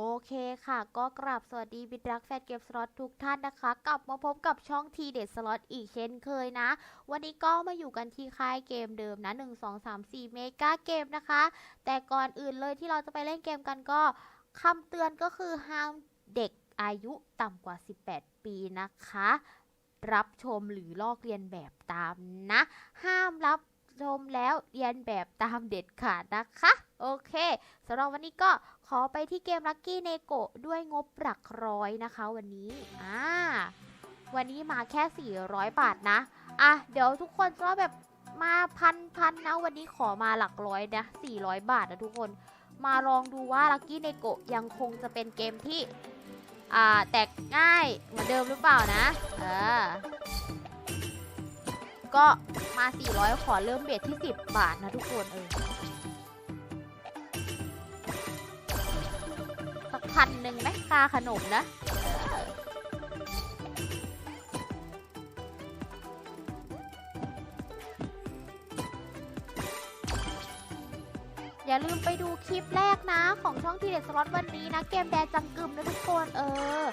โอเคค่ะ ก็กราบสวัสดีบิดรักแฟนเกมสล็อตทุกท่านนะคะ กลับมาพบกับช่องทีเด็ดสล็อตอีกเช่นเคยนะ วันนี้ก็มาอยู่กันที่ค่ายเกมเดิมนะ 1 2 3 4 เมกาเกมนะคะ แต่ก่อนอื่นเลยที่เราจะไปเล่นเกมกันก็คำเตือนก็คือห้ามเด็กอายุต่ำกว่า 18 ปีนะคะ รับชมหรือลอกเรียนแบบตามนะ ห้ามรับชมแล้วเรียนแบบตามเด็ดขาดนะคะ โอเคสำหรับวันนี้ก็ขอไปที่เกมลั c กี้เนโกด้วยงบหลักร้อยนะคะวันนี้อ่าวันนี้มาแค่ 400 บาทนะ อะ เดี๋ยวทุกคนจะแบบมาพันพันนะ วันนี้ขอมาหลักร้อยนะ 400 บาทนะทุกคน มาลองดูว่าลั c กี้เนโกยังคงจะเป็นเกมที่ อ่า แตกง่ายเหมือนเดิมหรือเปล่านะ เออ ก็มา 400 ขอเริ่มเบสที่ 10 บาทนะทุกคน เออ พันหนึ่งไหมค่าขนมนะอออย่าลืมไปดูคลิปแรกนะ ของช่องทีเด็ดสล็อตวันนี้นะ เกมแดนจังกึมนะทุกคนเออ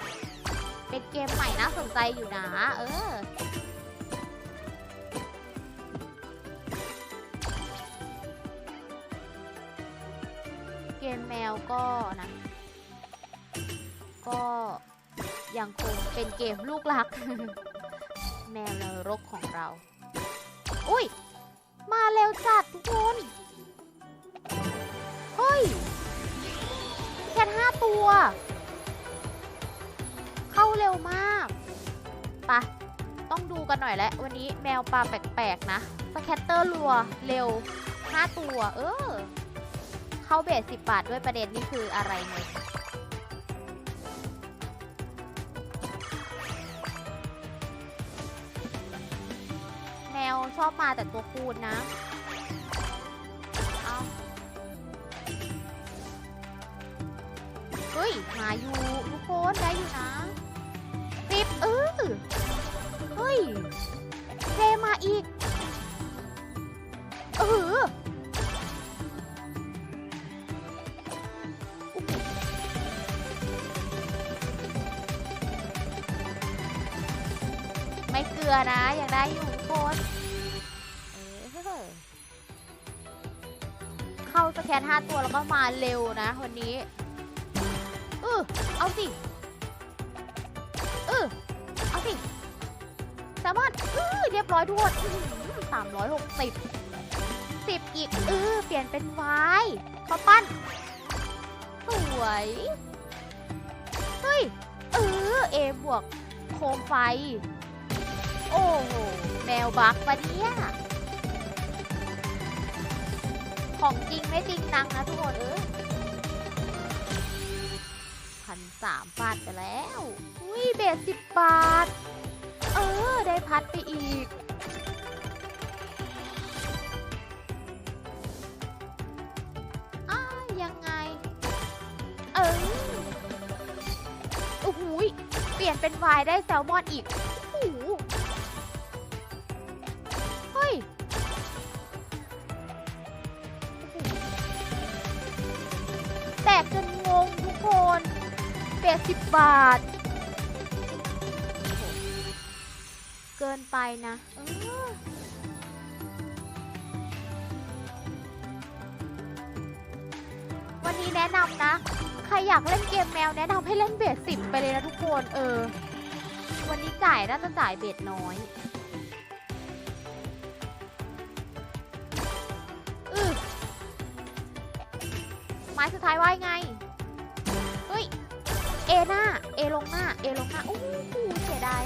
เป็นเกมใหม่น่าสนใจอยู่นะ เออเกมแมวก็นะ ก็ยังคงเป็นเกมลูกรัก แมวนรกของเรา อุ้ย มาเร็วจัดทุกคน เฮ้ย แค่ห้าตัว เข้าเร็วมากปะต้องดูกันหน่อยแล้ว วันนี้แมวปลาแปลกๆนะสแคตเตอร์รัวเร็ว5ตัว เออ เข้าเบส10บาทด้วยประเด็นนี่คืออะไรเนี่ย วชอบมาแต่ตัวคูณนะ เอาเฮ้ย มาอยู่ ทุกคนได้อยู่นะสิบเออเฮ้ยเทมาอีก เออไม่เกลือนะ ยังได้อยู่ เข้าสแกนห้าตัวแล้วก็มาเร็วนะวันนี้เออเอาสิเออเอาสิแซลมอนเออเรียบร้อยทุกคนสามร้อยหกสิบสิบอีกเออเปลี่ยนเป็นไวน์ข้าปั้นสวยเฮ้ยเออเอบวกโคมไฟ โอ้โห แมวบักปะเนี่ย ของจริงไม่จริงนังนะทุกคนเออพันสามฟาดไปแล้ว อุ้ยเบสสิบบาท เออ ได้พัดไปอีกอ้ายังไง เออโอ้โหเปลี่ยนเป็นวน์ได้แซลมอนอีก แตกจนงงทุกคนเปดสิบบาท เกินไปนะวันนี้แนะนำนะ ใครอยากเล่นเกมแมวแนะนำให้เล่นเบสสิบไปเลยนะทุกคน เออ วันนี้จ่ายน่าจะจ่ายเบสน้อย ไม้สุดท้ายว่ายไง เฮ้ย เอหน้า เอลงหน้า เอลงหน้าโอ้โหเสียดาย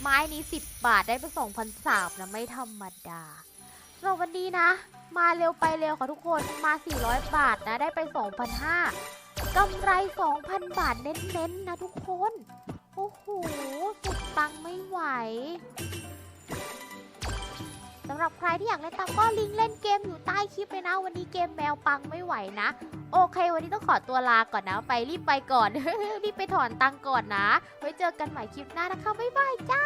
ไม้นี้ 10 บาทได้ไป2,000สาบนะไม่ธรรมดาสำหรับวันนี้นะ มาเร็วไปเร็วค่ะทุกคน มา 400 บาทนะ ได้ไป 2,500กำไร 2,000 บาทเน้นๆนะทุกคน โอ้โห สุด รับใครที่อยากเล่นตามก็ลิงก์เล่นเกมอยู่ใต้คลิปเลยนะ วันนี้เกมแมวปังไม่ไหวนะ โอเค วันนี้ต้องขอตัวลาก่อนนะ ไปรีบไปก่อน รีบไปถอนตังก่อนนะ ไว้เจอกันใหม่คลิปหน้านะคะ บ๊ายบายจ้า